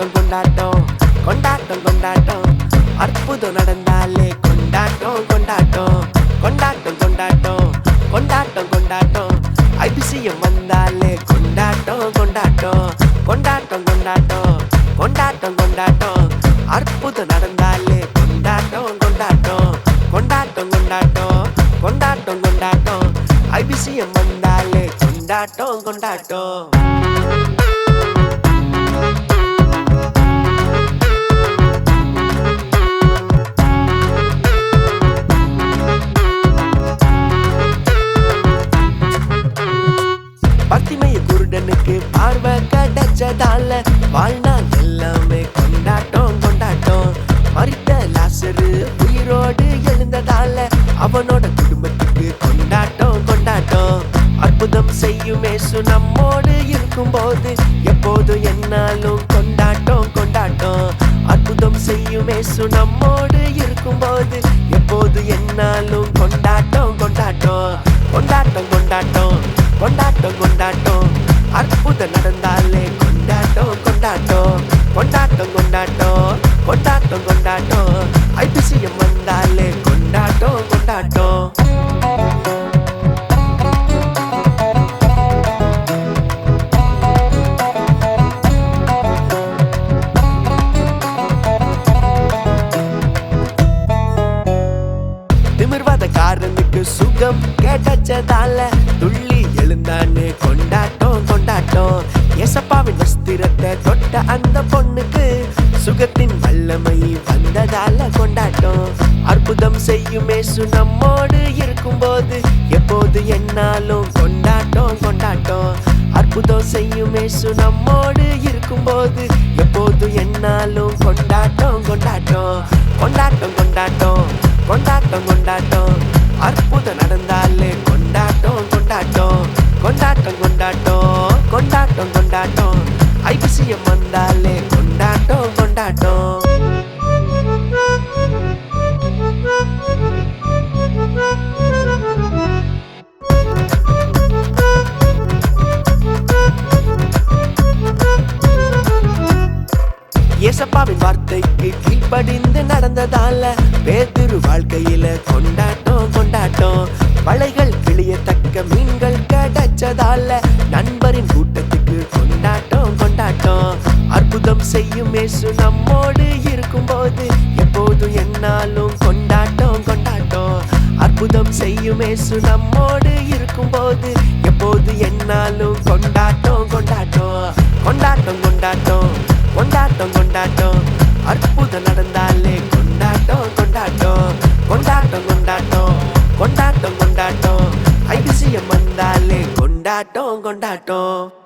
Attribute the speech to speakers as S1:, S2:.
S1: கொண்டாட்டம் கொண்டாட்டம் கொண்டாட்டம் கொண்டாட்டம். அற்புதம் நடந்தாலே கொண்டாட்டம் கொண்டாட்டம். கொண்டாட்டம் கொண்டாட்டம் கொண்டாட்டம் கொண்டாட்டம். ஐபிசிஎம் வந்தாலே கொண்டாட்டம் கொண்டாட்டம். கொண்டாட்டம் கொண்டாட்டம் கொண்டாட்டம் கொண்டாட்டம். அற்புதம் நடந்தாலே கொண்டாட்டம் கொண்டாட்டம். கொண்டாட்டம் கொண்டாட்டம் கொண்டாட்டம் கொண்டாட்டம். ஐபிசிஎம் வந்தாலே கொண்டாட்டம் கொண்டாட்டம். கிடைச்சதால வாழ்நாள் எல்லாமே கொண்டாட்டம் கொண்டாட்டம். மறித்த லாசரு உயிரோடு எழுந்ததால அவனோட குடும்பத்துக்கு கொண்டாட்டம் கொண்டாட்டம். அற்புதம் செய்யும் இயேசு நம்மோடு இருக்கும்போது எப்போதும் என்னாலும் கொண்டாட்டம் கொண்டாட்டம். அற்புதம் செய்யும் இயேசு நம்மோடு இருக்கும்போது எப்போது என்னாலும் கொண்டாட்டம் கொண்டாட்டம். கொண்டாட்டம் கொண்டாட்டம். கொண்டாட்டம் கொண்டாட்டம். அற்புதம் நடந்தாலே கொண்டாட்டம் கொண்டாட்டம். கொண்டாட்டம் கொண்டாட்டம். கொண்டாட்டம் ஐபிசிஎம் வந்தாலே கொண்டாட்டம் கொண்டாட்டம். திமிர்வாத காரனுக்கு சுகம் கேட்டச்சதால துள்ளி எழுந்தானே கொண்டாட்டம் கொண்டாட்டம். எசப்பாவின் வஸ்திரத்தை தொட்ட அந்த பொ உலகத்தின் வல்லமை வந்ததால கொண்டாட்டம். அற்புதம் செய்யும் இயேசு நம்மோடு இருக்கும்போது எப்போது என்னாலும் கொண்டாட்டம் கொண்டாட்டம். அற்புதம் செய்யும் இயேசு நம்மோடு இருக்கும்போது எப்போது என்னாலும் கொண்டாட்டம் கொண்டாட்டம். கொண்டாட்டம் கொண்டாட்டம் கொண்டாட்டம் கொண்டாட்டம். அற்புதம் நடந்தாலே கொண்டாட்டம் கொண்டாட்டம். கொண்டாட்டம் கொண்டாட்டம் கொண்டாட்டம் கொண்டாட்டம். ஐபிசிஎம் வந்தாலே கொண்டாட்டம் கொண்டாட்டம். ஏசப்பாவின் வார்த்தைக்கு கீழ்ப்படிந்து நடந்ததால பேதிரு வாழ்க்கையில கொண்டாட்டம் கொண்டாட்டம். வலைகள் கிளியத்தக்க மீன்கள் கிடைச்சதால நண்பரின் கூட்டத்துக்கு கொண்டாட்டம் கொண்டாட்டம். அற்புதம் செய்யும் இயேசு நம்மோடு இருக்கும்போது எப்போதும் என்னாலும் கொண்டாட்டம் கொண்டாட்டம். அற்புதம் செய்யும் இயேசு நம்மோடு இருக்கும்போது எப்போது என்னாலும் கொண்டாட்டம் கொண்டாட்டம். கொண்டாட்டம் கொண்டாட்டம். கொண்டாட்டம் கொண்டாட்டம். அற்புதம் நடந்தாலே கொண்டாட்டம் கொண்டாட்டம். கொண்டாட்டம் கொண்டாட்டம். கொண்டாட்டம் கொண்டாட்டம். ஐபிசிஎம் வந்தாலே கொண்டாட்டம் கொண்டாட்டம்.